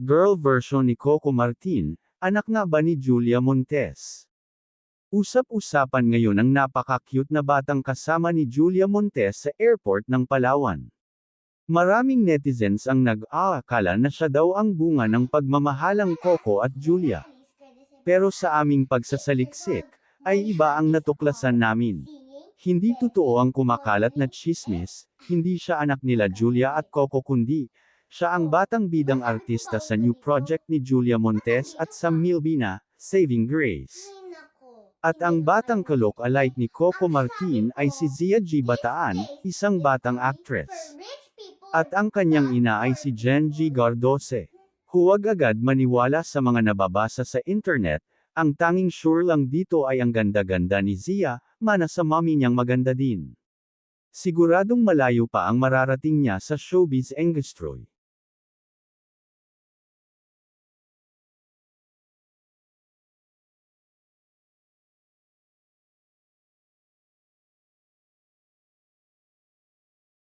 Girl version ni Coco Martin, anak nga ba ni Julia Montes? Usap-usapan ngayon ang napaka-cute na batang kasama ni Julia Montes sa airport ng Palawan. Maraming netizens ang nag-aakala na siya daw ang bunga ng pagmamahalang Coco at Julia. Pero sa aming pagsasaliksik, ay iba ang natuklasan namin. Hindi totoo ang kumakalat na chismis, hindi siya anak nila Julia at Coco kundi, siya ang batang bidang artista sa new project ni Julia Montes at Sam Milbina, Saving Grace. At ang batang kalok-alike ni Coco Martin ay si Zia G. Bataan, isang batang actress. At ang kanyang ina ay si Jen G. Gardose. Huwag agad maniwala sa mga nababasa sa internet, ang tanging sure lang dito ay ang ganda-ganda ni Zia, mana sa mami niyang maganda din. Siguradong malayo pa ang mararating niya sa showbiz industry.